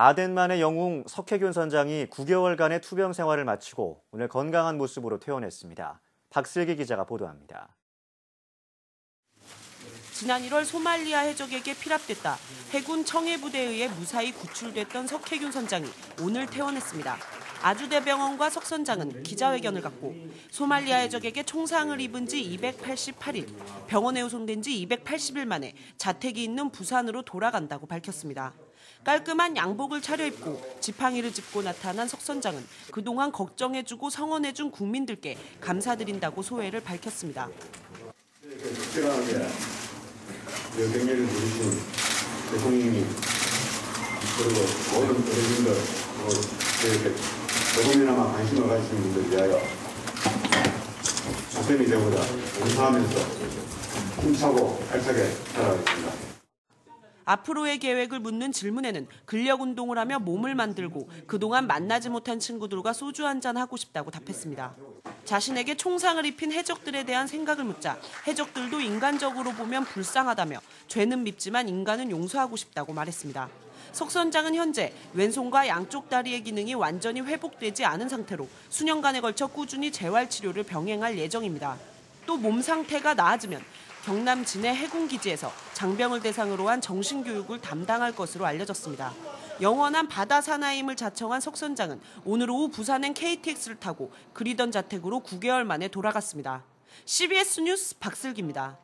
아덴만의 영웅 석혜균 선장이 9개월간의 투병 생활을 마치고 오늘 건강한 모습으로 퇴원했습니다. 박슬기 기자가 보도합니다. 지난 1월 소말리아 해적에게 피랍됐다 해군 청해부대에 의해 무사히 구출됐던 석혜균 선장이 오늘 퇴원했습니다. 아주대병원과 석 선장은 기자회견을 갖고 소말리아 해적에게 총상을 입은 지 288일, 병원에 후송된 지 280일 만에 자택이 있는 부산으로 돌아간다고 밝혔습니다. 깔끔한 양복을 차려입고 지팡이를 짚고 나타난 석 선장은 그동안 걱정해주고 성원해준 국민들께 감사드린다고 소회를 밝혔습니다. 조금이나마 관심을 가지신 분들 위하여 조선이 되고자 봉사하면서 힘차고 알차게 살아가겠습니다. 앞으로의 계획을 묻는 질문에는 근력 운동을 하며 몸을 만들고 그동안 만나지 못한 친구들과 소주 한 잔 하고 싶다고 답했습니다. 자신에게 총상을 입힌 해적들에 대한 생각을 묻자 해적들도 인간적으로 보면 불쌍하다며 죄는 밉지만 인간은 용서하고 싶다고 말했습니다. 석 선장은 현재 왼손과 양쪽 다리의 기능이 완전히 회복되지 않은 상태로 수년간에 걸쳐 꾸준히 재활 치료를 병행할 예정입니다. 또 몸 상태가 나아지면 경남 진해 해군기지에서 장병을 대상으로 한 정신교육을 담당할 것으로 알려졌습니다. 영원한 바다 사나임을 자청한 석 선장은 오늘 오후 부산행 KTX를 타고 그리던 자택으로 9개월 만에 돌아갔습니다. CBS 뉴스 박슬기입니다.